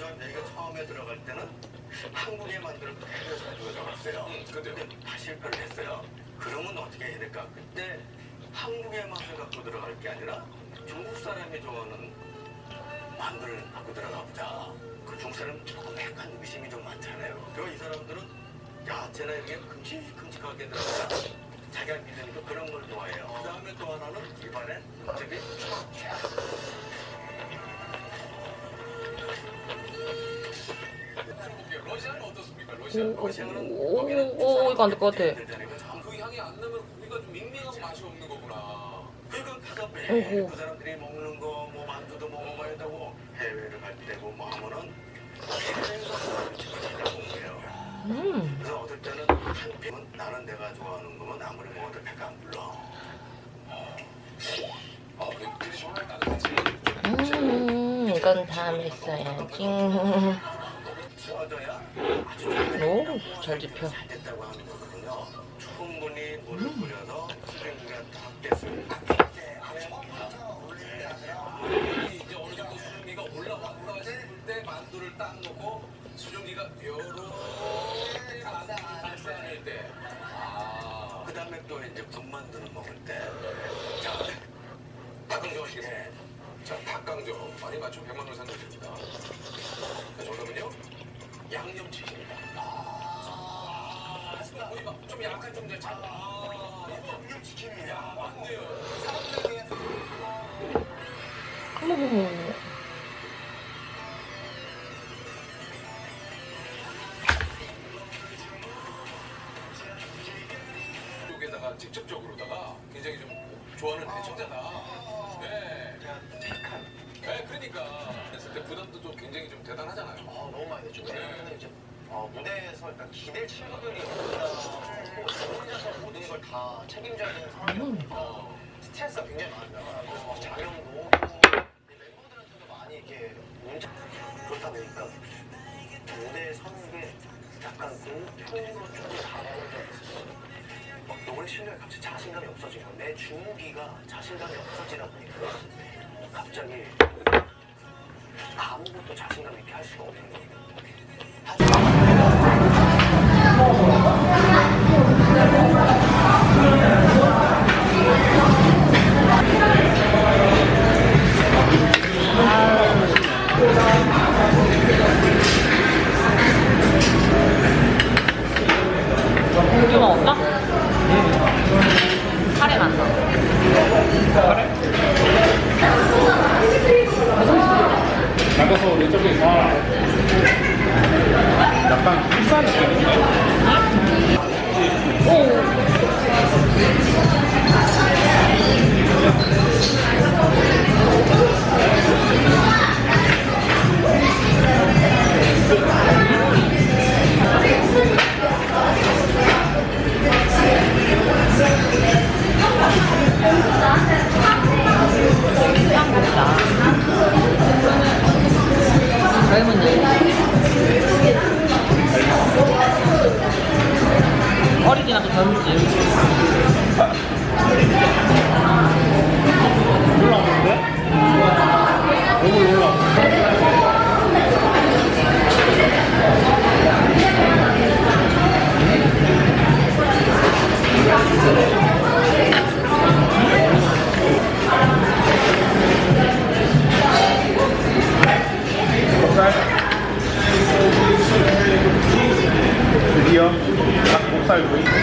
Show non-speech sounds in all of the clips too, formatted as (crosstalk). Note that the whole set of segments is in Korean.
걸 내가 처음에 들어갈 때는 한국에 만들어 해서 가지고 들어갔어요. 근데 다 실패를 했어요. 그러면 어떻게 해야 될까? 그때 한국의 맛을 갖고 들어갈 게 아니라 중국 사람이 좋아하는 만두를 갖고 들어가 보자. 그 중국 사람 조금 약간 의심이 좀 많잖아요. 그리고 이 사람들은 야채나 이렇게 큼직큼직하게 들어가자. 자기가 믿으니까 그런 걸 좋아해요. 그 다음에 또 하나는 입안에 저기 볼게요. 러시아는 어떻습니까? 오, 러시아. 러시아는 오, 오, 오, 이거 안 될 것 같아. 그 향이 안 나면 고기가 좀 밍밍하고 맛이 없는 거구나. 그거 가서 어이구. 매일 그 사람들이 먹는 거 뭐 만두도 먹어봐야 되고 해외를 갈 때고 뭐 하면은 해외에서 거예요. 음. 그래서 어떨 때는 한 병은 나는 내가 좋아하는 거면 아무리 먹어도 배가 안 불러. 아, 그- 정말 나는 사실 음, 이건 다음에 써야지. 써줘야 아주 오, 잘 집혀. 잘 요렇게 발산할 때. 아. 그 다음에 또 이제 군만두는 먹을 때 자, 닭강정 자, 많이 맞춘 100만 원 상금입니다. 자, 정답은요? 양념치즈입니다. 아, 거의 막좀 약한 좀 잘. 아, 양념치킨이야. 맞네요. 사람들에 대한 어머 직접적으로다가 굉장히 좀 좋아하는 대청자다. 네. 네, 그러니까. 했을 때 부담도 좀 굉장히 좀 대단하잖아요. 아, 너무 많이 됐죠. 왜냐면 이제 어, 무대에서 일단 기댈 친구들이 없다고 혼자서 모든 걸 다 책임져야 되는 상황이니까 스트레스가 굉장히 많이 나가고 오고 멤버들한테도 많이 이렇게 문제 그렇다 보니까 무대에 서는 게 약간 공포로 조금 다가올 때가 있어요. 막 노래 실력에 갑자기 자신감이 거야. 내 주무기가 자신감이 없어지다 보니까 갑자기 아무것도 자신감 있게 할 수가 없는 거예요.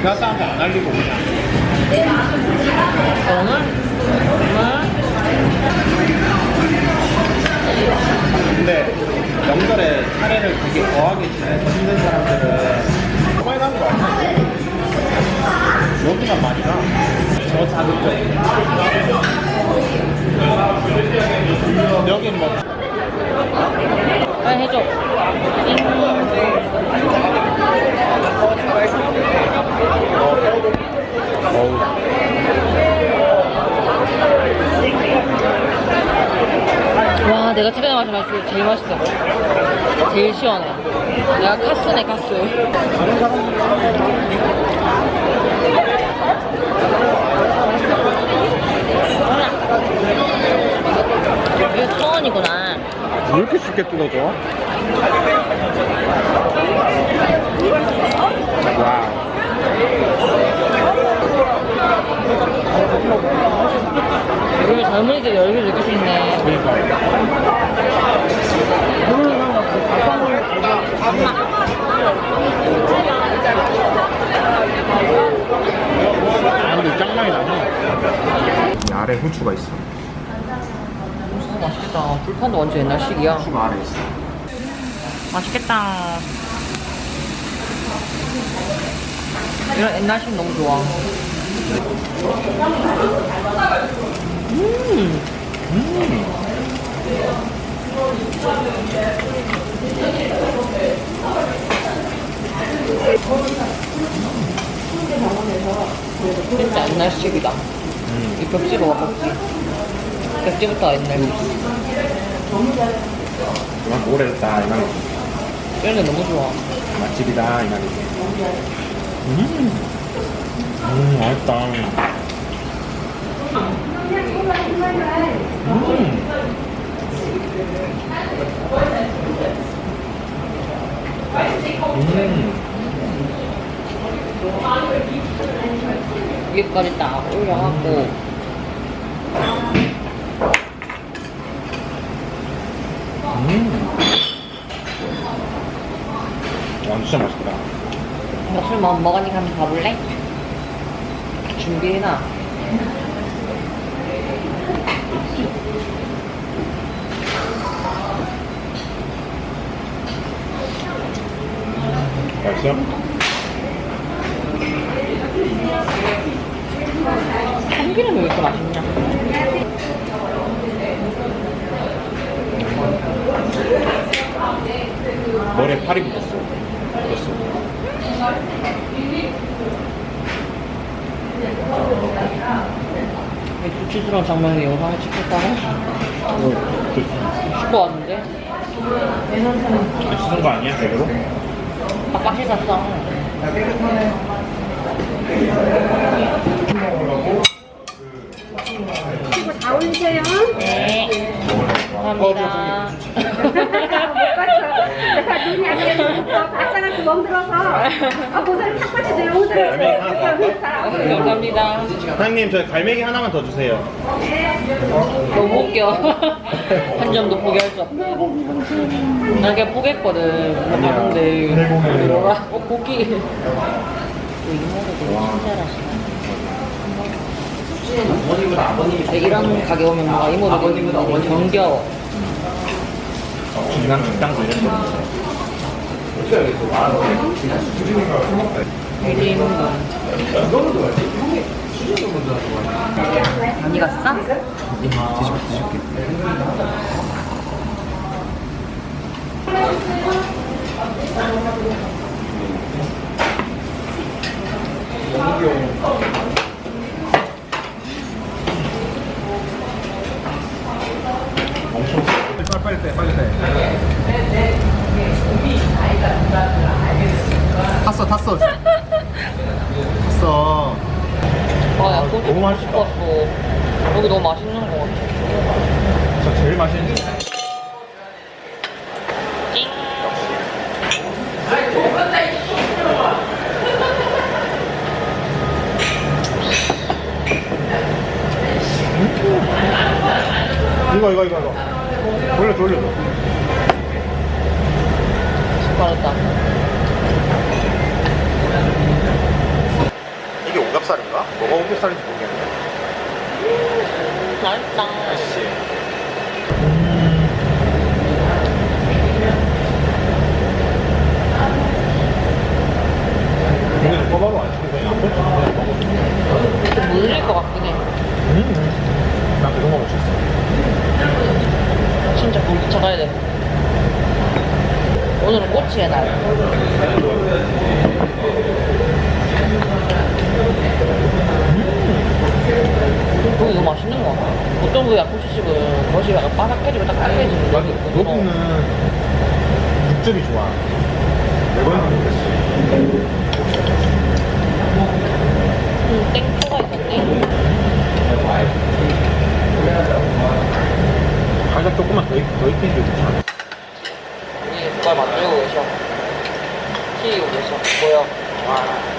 구이 가스한테 안 알리고 그냥 오늘? 오늘? 근데 명절에 차례를 되게 거하게 지내서 힘든 사람들은 정말 한거 아니야? 여기가 많이 가. 저 자극적. 여긴 뭐 빨리 해줘. 와, 내가 최근에 마신 맛이 제일 맛있어. 제일 시원해. 내가 카스네, 카스. 이게 천 원이구나. 왜 이렇게 쉽게 뜯어져? 와. 우리 젊은이들 열기를 느낄 수 있네. 그러니까. 아, 근데 짱많이 나네. 이 아래 후추가 있어. 어, 맛있겠다. 불판도 완전 옛날식이야. 후추가 아래 있어. 맛있겠다. 이런 옛날식 너무 좋아. 음. 진짜 옛날식이다. 이 벽지로 와, 벽지. 벽지부터 옛날식. 이만큼 오래됐다, 이말 게 너무 좋아. 맛집이다, 이 말이지. 음. 음, 맛있다. 음. 위에까지 딱 올려갖고 음. 와, 진짜 맛있다. 술뭐 먹으니까 한번 가볼래? 준비해놔 맛있어? 참기름이 왜 이렇게 맛있냐? 머리에 팔이 붙었어. 붙었어. 이 수치스러운 장면을 영상에 찍혔다고? 어, 그, 슈퍼 왔는데? 안 쓰는 거 아니야, 제대로? 빡빡해 샀어 이거 다 올리세요. 네 감사합니다 못 봤어. 눈이 안 되니까 바짝한테 멍들어서 아 고사를 탁 빠지 내려 오더라고요. 감사합니다. 사장님, 저희 갈매기 하나만 더 주세요. 너무 웃겨. 한 점도 포기할 수 없어 난 그냥 포기했거든. 나 봤는데. 들어가. 어 고기. 또 이모도 되게 친절하시네. 근데 이런 가게 오면 뭔가 이모도 되게 정겨워. 중간 식당도 이런 거 되게 이쁜 많이 갔어? 뒤집어, 뒤집게. 이거 이거 이거 이거. 돌려 돌려줘. 빠졌다. 이게 오겹살인가? 뭐가 오겹살인지 모르겠네. 맛있다. 맛있지. 여기서 뽑아도 안 시키고 그냥 먹어 물릴 것 같긴 해. 음. 이런 거 먹을 수 있어. 진짜 물 붙여가야 돼. 오늘은 꼬치의 날. 음. 고기 이거 맛있는 거 같아. 어떤 그 야쿠치식은 겉이 약간 바삭해지고 딱 딱해지는 거. 여기는 육즙이 좋아. 매번 음, 땡초가 있던데? 살짝 조금만 더, 익- 더 익힌 게 좋아. 우리 그걸 만들고 계셔. 튀기고 계셔. 보여. 와.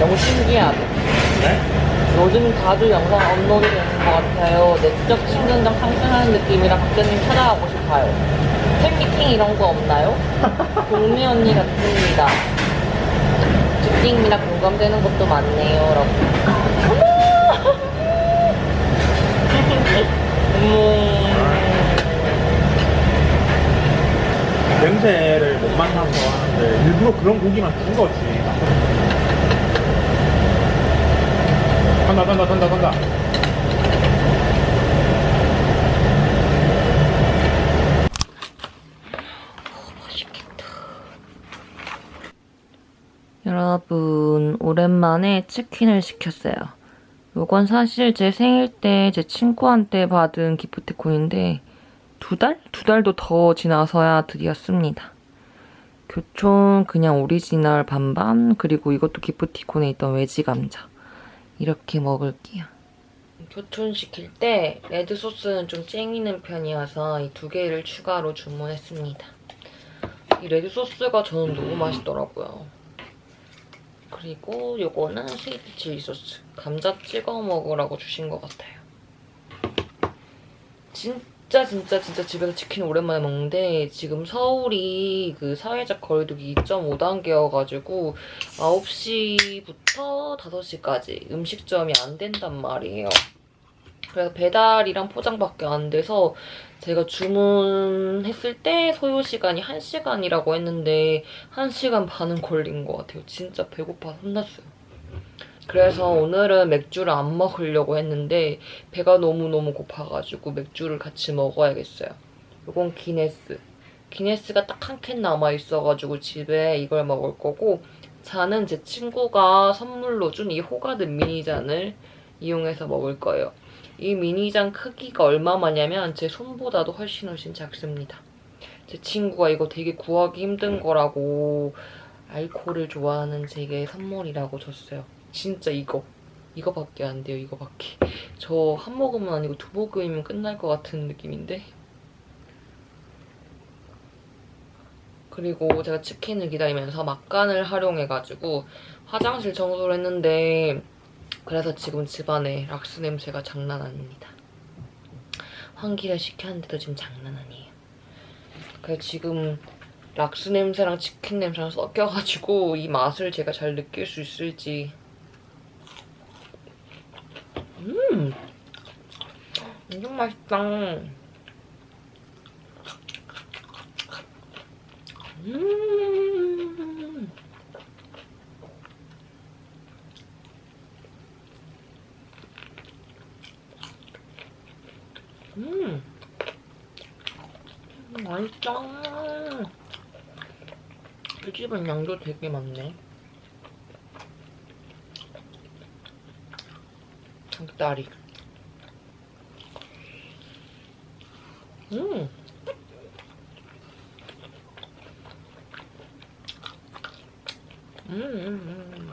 너무 신기하다. 자주 영상 업로드 되는 것 같아요. 내적 친근감 상승하는 느낌이라 박사님 찾아가고 싶어요. 팬미팅 이런 거 없나요? (laughs) 동미 언니 같습니다. 느낌이나 공감되는 것도 많네요. 라고. 어머. 냄새를 못 맡아서 하는데 일부러 그런 고기만 준 거지. 간다, 간다, 간다. 여러분, 오랜만에 치킨을 시켰어요. 요건 사실 제 생일 때 제 친구한테 받은 기프티콘인데 두 달? 두 달도 더 지나서야 드디어 씁니다. 교촌 그냥 오리지널 반반 그리고 이것도 기프티콘에 있던 외지 감자 이렇게 먹을게요. 교촌 시킬 때 레드 소스는 좀 쨍이는 편이어서 이 두 개를 추가로 주문했습니다. 이 레드 소스가 저는 너무 맛있더라고요. 그리고 요거는 스위트 칠리 소스. 감자 찍어 먹으라고 주신 것 같아요. 진 짜 진짜 진짜 집에서 치킨 오랜만에 먹는데 지금 서울이 그 사회적 거리두기 2.5단계여가지고 9시부터 5시까지 음식점이 안 된단 말이에요. 그래서 배달이랑 포장밖에 안 돼서 제가 주문했을 때 소요 시간이 1시간이라고 했는데 1시간 반은 걸린 것 같아요. 진짜 배고파서 혼났어요. 그래서 오늘은 맥주를 안 먹으려고 했는데 배가 너무너무 고파가지고 맥주를 같이 먹어야겠어요. 이건 기네스. 기네스가 딱 한 캔 남아있어가지고 집에 이걸 먹을 거고 잔은 제 친구가 선물로 준 이 호가든 미니잔을 이용해서 먹을 거예요. 이 미니잔 크기가 얼마만냐면 제 손보다도 훨씬 훨씬 작습니다. 제 친구가 이거 되게 구하기 힘든 거라고 알코올을 좋아하는 제게 선물이라고 줬어요. 진짜 이거. 이거밖에 안 돼요, 이거밖에. 저 한 모금은 아니고 두 모금이면 끝날 것 같은 느낌인데. 그리고 제가 치킨을 기다리면서 막간을 활용해가지고 화장실 청소를 했는데 그래서 지금 집안에 락스 냄새가 장난 아닙니다. 환기를 시켰는데도 지금 장난 아니에요. 그래서 지금 락스 냄새랑 치킨 냄새랑 섞여가지고 이 맛을 제가 잘 느낄 수 있을지 음 엄청 맛있다 음 음. 맛있다. 이 집은 양도 되게 많네. 닭다리. 음. 음, 음, 음.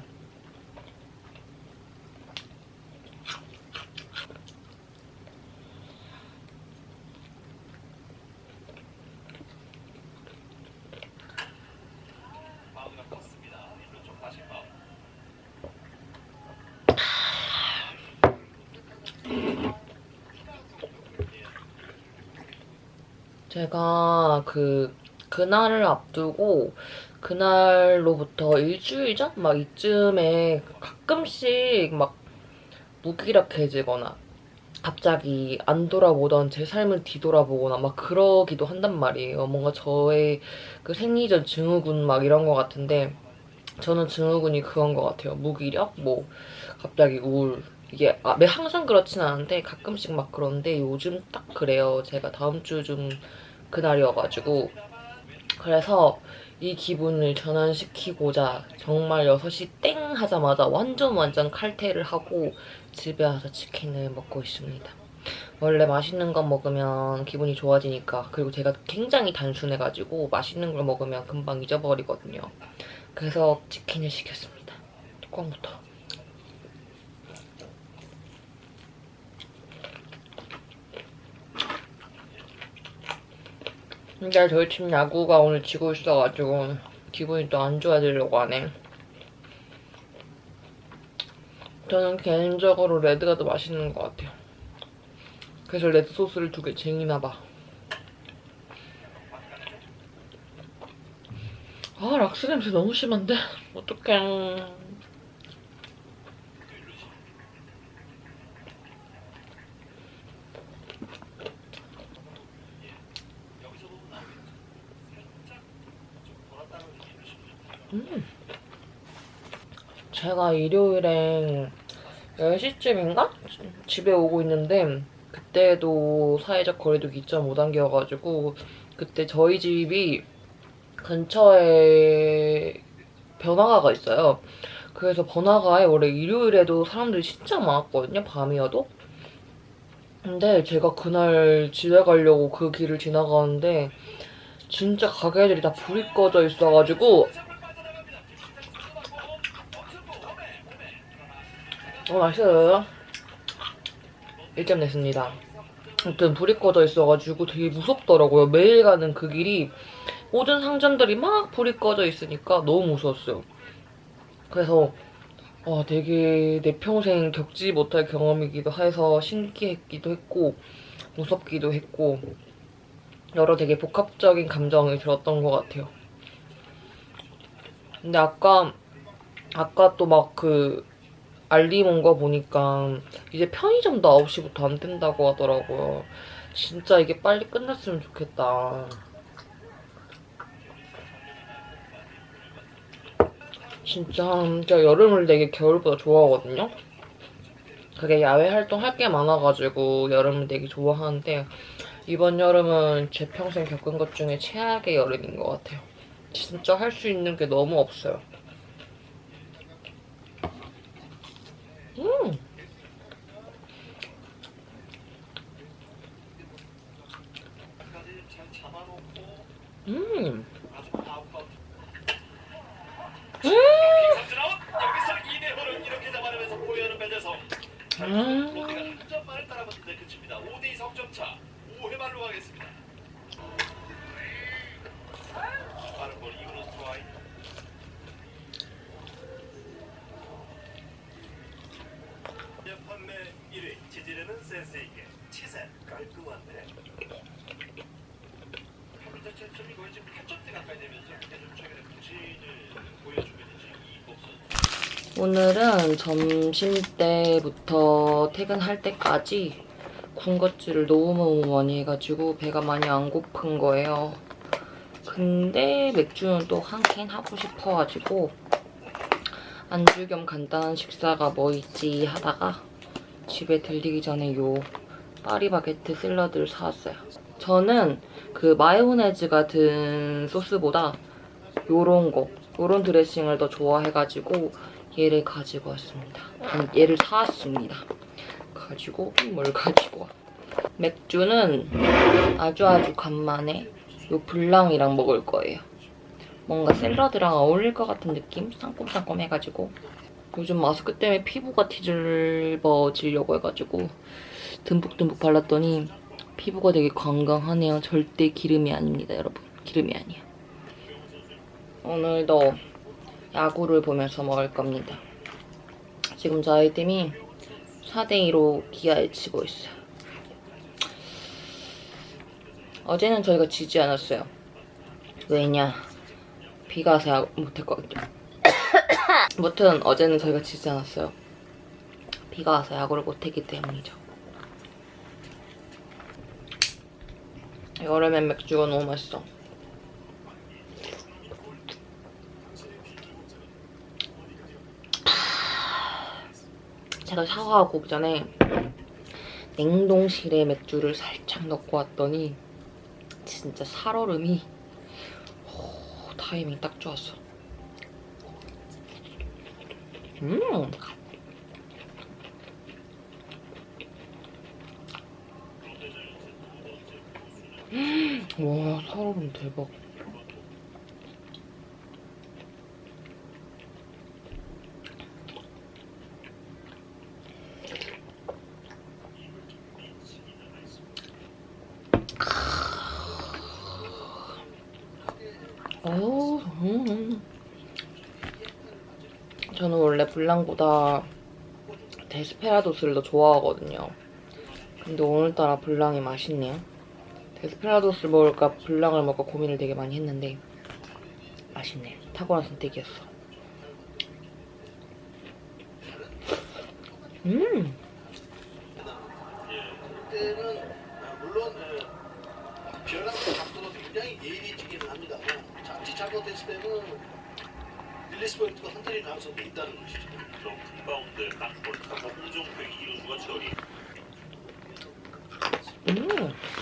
제가 그 그날을 앞두고 그날로부터 일주일 전? 막 이쯤에 가끔씩 막 무기력해지거나 갑자기 안 돌아보던 제 삶을 뒤돌아보거나 막 그러기도 한단 말이에요. 뭔가 저의 그 생리전 증후군 막 이런 거 같은데 저는 증후군이 그건 것 같아요. 무기력, 뭐 갑자기 우울. 이게 아, 매 항상 그렇진 않은데 가끔씩 막 그런데 요즘 딱 그래요. 제가 다음 주중 그날이어가지고 그래서 이 기분을 전환시키고자 정말 6시 땡 하자마자 완전 완전 칼퇴를 하고 집에 와서 치킨을 먹고 있습니다. 원래 맛있는 거 먹으면 기분이 좋아지니까 그리고 제가 굉장히 단순해가지고 맛있는 걸 먹으면 금방 잊어버리거든요. 그래서 치킨을 시켰습니다. 뚜껑부터. 근데 저희 팀 야구가 오늘 지고 있어가지고 기분이 또 안 좋아지려고 하네. 저는 개인적으로 레드가 더 맛있는 것 같아요. 그래서 레드 소스를 두 개 쟁이나 봐. 아 락스 냄새 너무 심한데? 어떡해. 음. 제가 일요일에 10시쯤인가? 집에 오고 있는데 그때도 사회적 거리두기 2.5단계여가지고 그때 저희 집이 근처에 번화가가 있어요. 그래서 번화가에 원래 일요일에도 사람들이 진짜 많았거든요. 밤이어도. 근데 제가 그날 집에 가려고 그 길을 지나가는데 진짜 가게들이 다 불이 꺼져 있어가지고 어 맛있어요. 1점 냈습니다. 아무튼 불이 꺼져 있어가지고 되게 무섭더라고요. 매일 가는 그 길이 모든 상점들이 막 불이 꺼져 있으니까 너무 무서웠어요. 그래서 와 되게 내 평생 겪지 못할 경험이기도 해서 신기했기도 했고 무섭기도 했고 여러 되게 복합적인 감정이 들었던 것 같아요. 근데 아까 아까 또 막 그 알림 온 거 보니까 이제 편의점도 9시부터 안 된다고 하더라고요. 진짜 이게 빨리 끝났으면 좋겠다. 진짜 진짜 여름을 되게 겨울보다 좋아하거든요. 그게 야외 활동 할 게 많아가지고 여름을 되게 좋아하는데 이번 여름은 제 평생 겪은 것 중에 최악의 여름인 것 같아요. 진짜 할 수 있는 게 너무 없어요. 음! 음! 여기서 이대호를 이렇게 잡아내면서 보여는 맺어서 음. 롯데가 한 점만을 따라붙는데 그칩니다. 5대2 석점차 5회 말로 가겠습니다. 빠른 볼 이그로 스트라 이크. 판매 1위 지지르는 센스있게 치세 깔끔한데 점이 거의 지금 8점대 가까이 되면서 계속 최근에 부진을 보여주고 있는지 오늘은 점심 때부터 퇴근할 때까지 군것질을 너무너무 많이 해가지고 배가 많이 안 고픈 거예요. 근데 맥주는 또 한 캔 하고 싶어가지고 안주 겸 간단한 식사가 뭐 있지 하다가 집에 들리기 전에 요 파리바게트 샐러드를 사왔어요. 저는 그 마요네즈가 든 소스보다 요런 거, 요런 드레싱을 더 좋아해가지고 얘를 가지고 왔습니다. 아니, 얘를 사왔습니다. 가지고 뭘 가지고 와. 맥주는 아주 아주 간만에 요 블랑이랑 먹을 거예요. 뭔가 샐러드랑 어울릴 것 같은 느낌? 상콤상콤해가지고 요즘 마스크 때문에 피부가 뒤집어지려고 해가지고 듬뿍듬뿍 발랐더니 피부가 되게 건강하네요. 절대 기름이 아닙니다, 여러분. 기름이 아니야. 오늘도 야구를 보면서 먹을 겁니다. 지금 저희 팀이 4대2로 기아에 치고 있어요. 어제는 저희가 지지 않았어요. 왜냐? 비가 와서 야구 못했거든요. 무튼 어제는 저희가 지지 않았어요. 비가 와서 야구를 못했기 때문이죠. 여름엔 맥주가 너무 맛있어. 제가 샤워하고 오기 전에 냉동실에 맥주를 살짝 넣고 왔더니 진짜 살얼음이 오, 타이밍 딱 좋았어. 음. (gasps) 와 살얼음 대박. 어, 음. 저는 원래 블랑보다 데스페라도스를 더 좋아하거든요. 근데 오늘따라 블랑이 맛있네요. 에스페라도스를 먹을까 블랑을 먹을까 고민을 되게 많이 했는데 맛있네. 탁월한 선택이었어. 음음! 음. 음!